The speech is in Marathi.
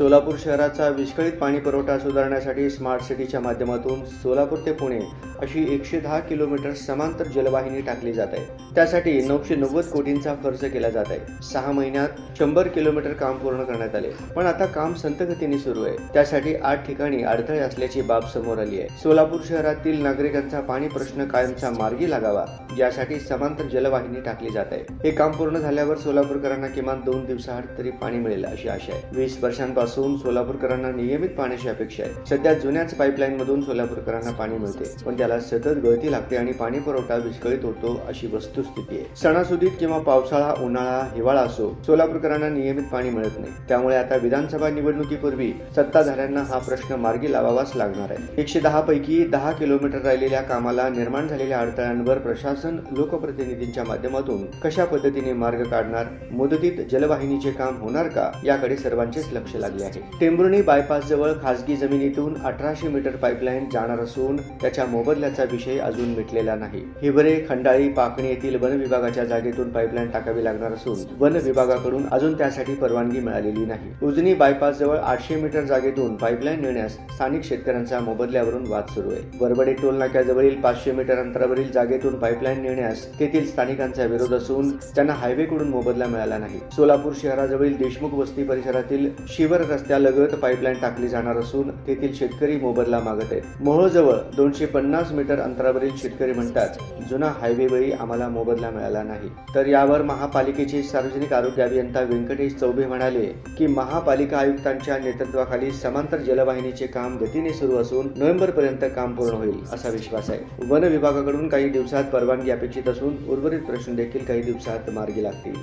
सोलापूर शहराचा विस्कळीत पाणी पुरवठा सुधारण्यासाठी स्मार्ट सिटीच्या माध्यमातून सोलापूर ते पुणे अशी एकशे दहा किलोमीटर समांतर जलवाहिनी टाकली जात आहे. त्यासाठी नऊशे नव्वद कोटींचा खर्च केला जात आहे. सहा महिन्यात शंभर किलोमीटर काम पूर्ण करण्यात आले. पण आता काम संतगतीने सुरू आहे. त्यासाठी आठ ठिकाणी अडथळे असल्याची बाब समोर आली आहे. सोलापूर शहरातील नागरिकांचा पाणी प्रश्न कायमचा मार्गी लागावा यासाठी समांतर जलवाहिनी टाकली जात आहे. हे काम पूर्ण झाल्यावर सोलापूरकरांना किमान दोन दिवसाआड तरी पाणी मिळेल अशी आशा आहे. वीस वर्षांपासून सोलापूरकरांना नियमित पाण्याची अपेक्षा आहे. सध्या जुन्याच पाईपलाईन मधून सोलापूरकरांना पाणी मिळते पण त्याला सतत गळती लागते आणि पाणी पुरवठा विस्कळीत होतो अशी वस्तुस्थिती आहे. सणासुदीत किंवा पावसाळा उन्हाळा हिवाळा असो सोलापूरकरांना नियमित पाणी मिळत नाही. त्यामुळे आता विधानसभा निवडणुकीपूर्वी सत्ताधाऱ्यांना हा प्रश्न मार्गी लावावाच लागणार आहे. एकशे दहा पैकी दहा किलोमीटर राहिलेल्या कामाला निर्माण झालेल्या अडथळ्यांवर प्रशासन लोकप्रतिनिधींच्या माध्यमातून कशा पद्धतीने मार्ग काढणार मुदतीत जलवाहिनीचे काम होणार का याकडे सर्वांचेच लक्ष लागले आहे टेंभुर्णी बायपासजवळ खासगी जमिनीतून अठराशे मीटर पाईपलाईन जाणार असून त्याच्या मोबदल्याचा विषय अजून मिटलेला नाही. हिवरे खंडाळी पाकणी येथील वन विभागाच्या जागेतून पाईपलाईन टाकावी लागणार असून वन विभागाकडून अजून त्यासाठी परवानगी मिळालेली नाही. उजनी बायपास जवळ आठशे मीटर जागेतून पाईपलाईन नेण्यास स्थानिक शेतकऱ्यांचा मोबदल्यावरून वाद सुरू आहे. वरबडे टोल नाक्याजवळील पाचशे मीटर अंतरावरील जागेतून पाईपलाईन नेण्यास तेथील स्थानिकांचा विरोध असून त्यांना हायवेकडून मोबदला मिळाला नाही. सोलापूर शहराजवळील देशमुख वस्ती परिसरातील शिवर रस्त्यालगत पाईपलाईन टाकली जाणार असून तेथील शेतकरी मोबदला मागत आहेत. मोहोळजवळ दोनशे पन्नास मीटर अंतरावरील शेतकरी म्हणतात जुना हायवेवेळी आम्हाला मोबदला मिळाला नाही तर यावर महापालिकेचे सार्वजनिक आरोग्य अभियंता व्यंकटेश चौबे म्हणाले की महापालिका आयुक्तांच्या नेतृत्वाखाली समांतर जलवाहिनीचे काम गतीने सुरू असून नोव्हेंबर पर्यंत काम पूर्ण होईल असा विश्वास आहे. वन विभागाकडून काही दिवसात परवानगी अपेक्षित असून उर्वरित प्रश्न देखील काही दिवसात मार्गी लागतील.